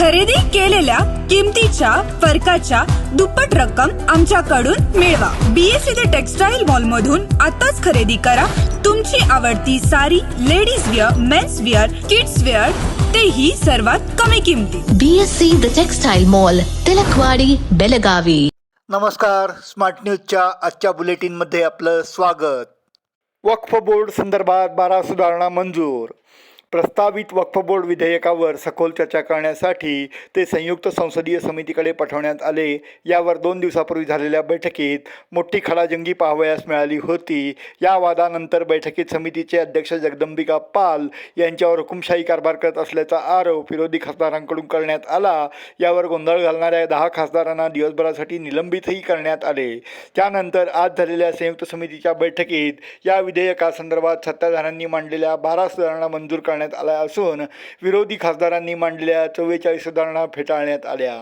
खरेदी केलेल्या किमतीच्या फरकाच्या दुप्पट रक्कम आमच्याकडून मिळवा. बीएससी ते टेक्सटाईल मॉल मधून आताच खरेदी करा. तुमची आवडती sari ladies wear men's wear kids wear तेही सर्वात कमी किमतीत. BSc the textile mall Tilakwadi Belagavi नमस्कार. स्मार्ट न्यूजच्या आजच्या बुलेटिनमध्ये आपलं स्वागत. वक्फ बोर्ड संदर्भात बारा सुधारणा मंजूर. प्रस्तावित वक्फ बोर्ड विधेयकावर सखोल चर्चा करण्यासाठी ते संयुक्त संसदीय समितीकडे पाठवण्यात आले. यावर दोन दिवसापूर्वी झालेल्या बैठकीत मोठी खडाजंगी पाहावयास मिळाली होती. या वादानंतर बैठकीत समितीचे अध्यक्ष जगदंबिका पाल यांच्यावर हुकुमशाही कारभार करत असल्याचा आरोप विरोधी खासदारांकडून करण्यात आला. यावर गोंधळ घालणाऱ्या दहा खासदारांना दिवसभरासाठी निलंबितही करण्यात आले. त्यानंतर आज झालेल्या संयुक्त समितीच्या बैठकीत या विधेयकासंदर्भात सत्ताधाऱ्यांनी मांडलेल्या बारा सुधारणा मंजूर करण्यात आल्या असून विरोधी खासदारांनी मांडलेल्या चव्वेचाळीस सुधारणा फेटाळण्यात आल्या.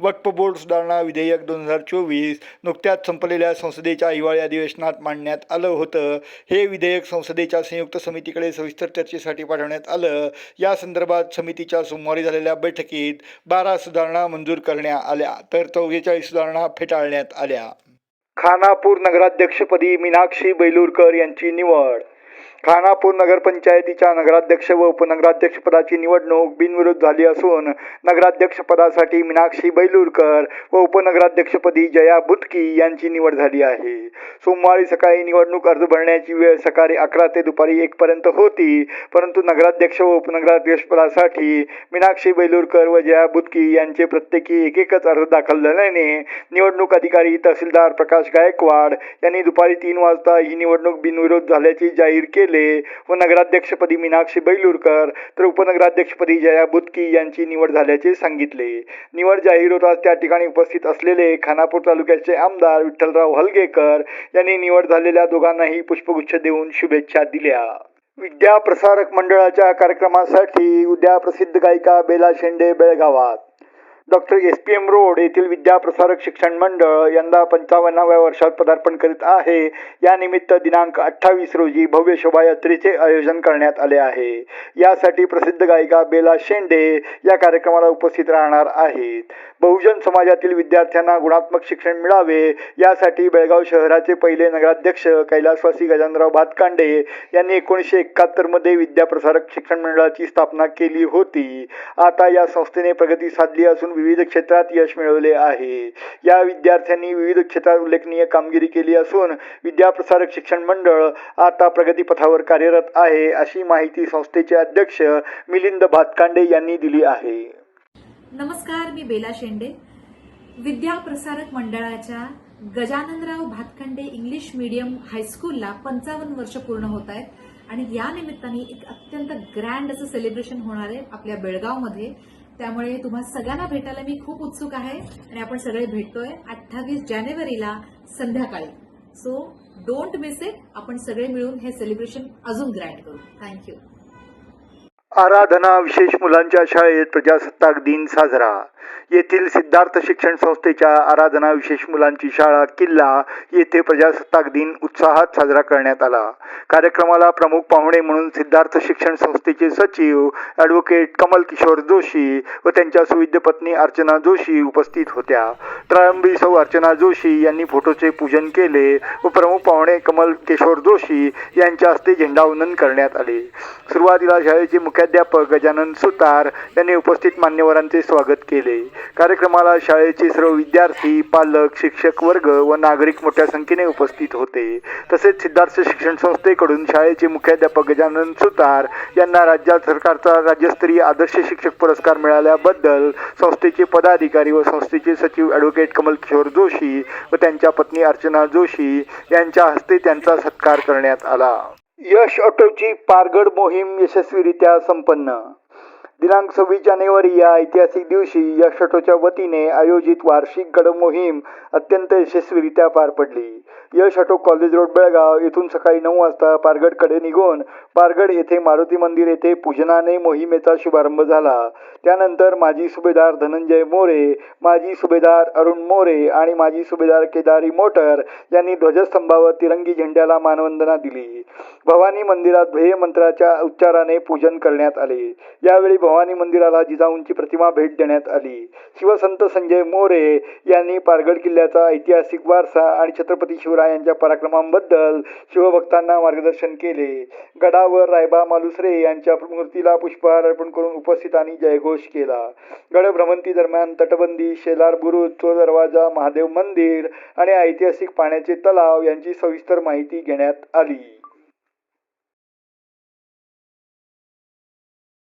वक्फ बोर्ड सुधारणा विधेयक दोन हजार चोवीस नुकत्याच संपलेल्या संसदेच्या हिवाळी अधिवेशनात मांडण्यात आलं होतं. हे विधेयक संसदेच्या संयुक्त समितीकडे सविस्तर चर्चेसाठी पाठवण्यात आलं. या संदर्भात समितीच्या सोमवारी झालेल्या बैठकीत बारा सुधारणा मंजूर करण्यात आल्या तर चव्वेचाळीस सुधारणा फेटाळण्यात आल्या. खानापूर नगराध्यक्षपदी मीनाक्षी बैलूरकर यांची निवड खानापूर नगरपंचायतीच्या नगराध्यक्ष व उपनगराध्यक्षपदाची निवडणूक बिनविरोध झाली असून नगराध्यक्षपदासाठी मीनाक्षी बैलूरकर व उपनगराध्यक्षपदी जया बुतकी यांची निवड झाली आहे. सोमवारी सकाळी निवडणूक अर्ज भरण्याची वेळ सकाळी अकरा ते दुपारी एकपर्यंत होती परंतु नगराध्यक्ष व उपनगराध्यक्षपदासाठी मीनाक्षी बैलूरकर व जया बुतकी यांचे प्रत्येकी एक एकच अर्ज दाखल झाल्याने निवडणूक अधिकारी तहसीलदार प्रकाश गायकवाड यांनी दुपारी तीन वाजता ही निवडणूक बिनविरोध झाल्याची जाहीर केली. व नगराध्यक्षपदी मीनाक्षी बैलूरकर तर उपनगराध्यक्षपदी जया बुतकी यांची निवड झाल्याचे सांगितले. निवड जाहीर होताच त्या ठिकाणी उपस्थित असलेले खानापूर तालुक्याचे आमदार विठ्ठलराव हलगेकर यांनी निवड झालेल्या दोघांनाही पुष्पगुच्छ देऊन शुभेच्छा दिल्या. विद्या प्रसारक मंडळाच्या कार्यक्रमासाठी उद्या प्रसिद्ध गायिका बेला शेंडे बेळगावात. Doctor S P M road येथील विद्याप्रसारक शिक्षण मंडळ यंदा पंचावन्नाव्या वर्षात पदार्पण करीत आहे. या निमित्त दिनांक अठ्ठावीस रोजी भव्य शोभायात्रेचे आयोजन करण्यात आले आहे. यासाठी प्रसिद्ध गायिका बेला शेंडे या कार्यक्रमाला उपस्थित राहणार आहेत. बहुजन समाजातील विद्यार्थ्यांना गुणात्मक शिक्षण मिळावे यासाठी बेळगाव शहराचे पहिले नगराध्यक्ष कैलासवासी गजानराव भातकांडे यांनी एकोणीसशे एकाहत्तरमध्ये विद्याप्रसारक शिक्षण मंडळाची स्थापना केली होती. आता या संस्थेने प्रगती साधली असून विविध क्षेत्रात यश मिळवले आहे. या विद्यार्थ्यांनी विविध क्षेत्रात उल्लेखनीय कामगिरी केली असून विद्या प्रसारक शिक्षण मंडळ आता प्रगतीपथावर कार्यरत आहे अशी माहिती संस्थेचे अध्यक्ष मिलिंद भातकांडे यांनी दिली आहे. नमस्कार मी बेला शेंडे. विद्या प्रसारक मंडळाच्या गजाननराव भातखंडे इंग्लिश मीडियम हायस्कूलला पंचावन्न वर्ष पूर्ण होत आहेत आणि या निमित्ताने एक अत्यंत ग्रँड असं सेलिब्रेशन होणार आहे आपल्या बेळगावमध्ये. त्यामुळे तुम्हा सगळ्यांना भेटायला मी खूप उत्सुक आहे आणि आपण सगळे भेटतोय अठ्ठावीस जानेवारीला संध्याकाळी. सो डोंट मिस इट आपण सगळे मिळून हे सेलिब्रेशन अजून ग्रँड करू. थँक्यू आराधना विशेष मुलांच्या शाळेत प्रजासत्ताक दिन साजरा. येथील सिद्धार्थ शिक्षण संस्थेच्या आराधना विशेष मुलांची शाळा किल्ला येथे प्रजासत्ताक दिन उत्साहात साजरा करण्यात आला. कार्यक्रमाला प्रमुख पाहुणे म्हणून सिद्धार्थ शिक्षण संस्थेचे सचिव ॲडव्होकेट कमल किशोर जोशी व त्यांच्या सुविद्य पत्नी अर्चना जोशी उपस्थित होत्या. प्रारंभी सौ अर्चना जोशी यांनी फोटोचे पूजन केले व प्रमुख पाहुणे कमल किशोर जोशी यांच्या हस्ते झेंडावंदन करण्यात आले. सुरुवातीला शाळेचे मुख्य मुख्याध्यापक गजानन सुतार यांनी उपस्थित मान्यवरांचे स्वागत केले. कार्यक्रमाला शाळेचे सर्व विद्यार्थी पालक शिक्षक वर्ग व नागरिक मोठ्या संख्येने उपस्थित होते. तसेच सिद्धार्थ शिक्षण संस्थेकडून शाळेचे मुख्याध्यापक गजानन सुतार यांना राज्य सरकारचा राज्यस्तरीय आदर्श शिक्षक पुरस्कार मिळाल्याबद्दल संस्थेचे पदाधिकारी व संस्थेचे सचिव ॲडव्होकेट कमल किशोर जोशी व त्यांच्या पत्नी अर्चना जोशी यांच्या हस्ते त्यांचा सत्कार करण्यात आला. यश ऑटोची पारगड मोहीम यशस्वीरित्या संपन्न. दिनांक सव्वीस जानेवारी या ऐतिहासिक दिवशी यश वतीने आयोजित वार्षिक गड मोहीम अत्यंत यशस्वीरित्या पार पडली. यश कॉलेज रोड बेळगाव येथून सकाळी नऊ वाजता पारगडकडे निघून पारगड येथे मारुती मंदिर येथे पूजनाने मोहिमेचा शुभारंभ झाला. त्यानंतर माजी सुभेदार धनंजय मोरे माजी सुभेदार अरुण मोरे आणि माजी सुभेदार केदारी मोटर यांनी ध्वजस्तंभावर तिरंगी झेंड्याला मानवंदना दिली. भवानी मंदिरात ध्येय मंत्राच्या उच्चाराने पूजन करण्यात आले. यावेळी भवानी मंदिराला जिजाऊंची प्रतिमा भेट देण्यात आली. शिवसंत संजय मोरे यांनी पारगड किल्ल्याचा ऐतिहासिक वारसा आणि छत्रपती शिवरायांच्या पराक्रमांबद्दल शिवभक्तांना मार्गदर्शन केले. गडावर रायबा मालुसरे यांच्या मूर्तीला पुष्पहार अर्पण करून उपस्थितांनी जयघोष केला. गड भ्रमंती दरम्यान तटबंदी शेलार बुरुज चोर दरवाजा महादेव मंदिर आणि ऐतिहासिक पाण्याचे तलाव यांची सविस्तर माहिती घेण्यात आली.